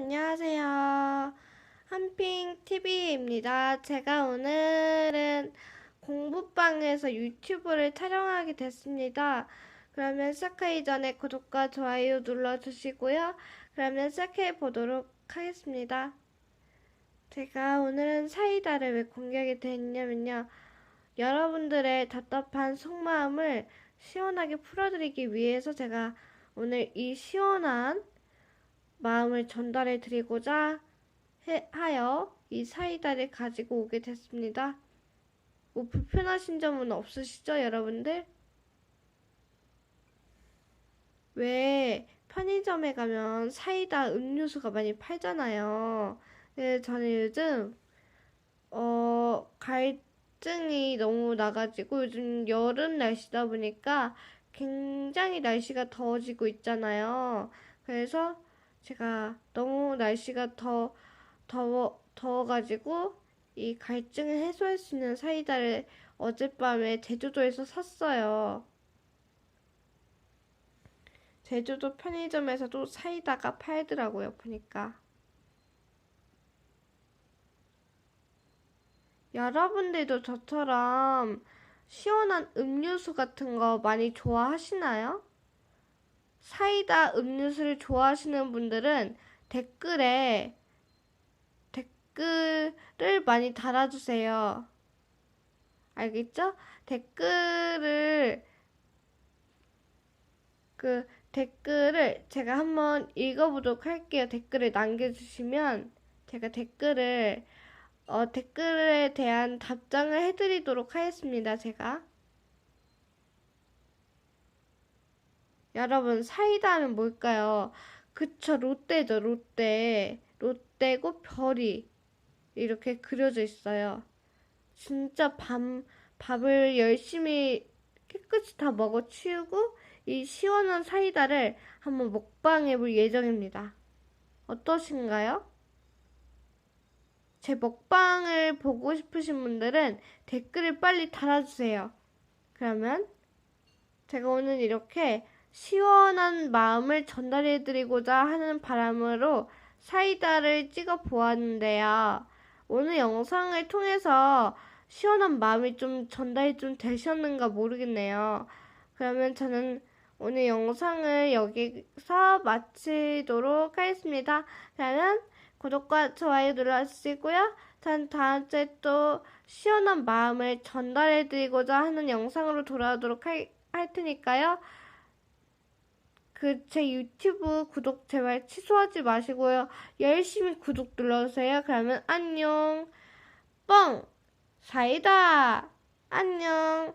안녕하세요. 한핑 TV입니다. 제가 오늘은 공부방에서 유튜브를 촬영하게 됐습니다. 그러면 시작하기 전에 구독과 좋아요 눌러주시고요. 그러면 시작해 보도록 하겠습니다. 제가 오늘은 사이다를 왜 공개하게 됐냐면요. 여러분들의 답답한 속마음을 시원하게 풀어드리기 위해서 제가 오늘 이 시원한 마음을 전달해 드리고자 해- 하여 이 사이다를 가지고 오게 됐습니다. 뭐 불편하신 점은 없으시죠, 여러분들? 왜 편의점에 가면 사이다 음료수가 많이 팔잖아요. 네, 저는 요즘 어 갈증이 너무 나가지고 요즘 여름 날씨다 보니까 굉장히 날씨가 더워지고 있잖아요. 그래서 제가 너무 날씨가 더 더워 더워가지고 이 갈증을 해소할 수 있는 사이다를 어젯밤에 제주도에서 샀어요. 제주도 편의점에서도 사이다가 팔더라고요, 보니까. 여러분들도 저처럼 시원한 음료수 같은 거 많이 좋아하시나요? 사이다 음료수를 좋아하시는 분들은 댓글에 댓글을 많이 달아주세요. 알겠죠? 댓글을 그 댓글을 제가 한번 읽어보도록 할게요. 댓글을 남겨주시면 제가 댓글을 어, 댓글에 대한 답장을 해드리도록 하겠습니다. 제가. 여러분, 사이다 하면 뭘까요? 그쵸, 롯데죠, 롯데. 롯데고 별이 이렇게 그려져 있어요. 진짜 밥, 밥을 열심히 깨끗이 다 먹어 치우고 이 시원한 사이다를 한번 먹방해 볼 예정입니다. 어떠신가요? 제 먹방을 보고 싶으신 분들은 댓글을 빨리 달아주세요. 그러면 제가 오늘 이렇게 시원한 마음을 전달해드리고자 하는 바람으로 사이다를 찍어 보았는데요. 오늘 영상을 통해서 시원한 마음이 좀 전달이 좀 되셨는가 모르겠네요. 그러면 저는 오늘 영상을 여기서 마치도록 하겠습니다. 그러면 구독과 좋아요 눌러주시고요. 전 다음 주에 또 시원한 마음을 전달해드리고자 하는 영상으로 돌아오도록 할, 할 테니까요. 그 제 유튜브 구독 제발 취소하지 마시고요. 열심히 구독 눌러주세요. 그러면 안녕. 뻥! 사이다! 안녕.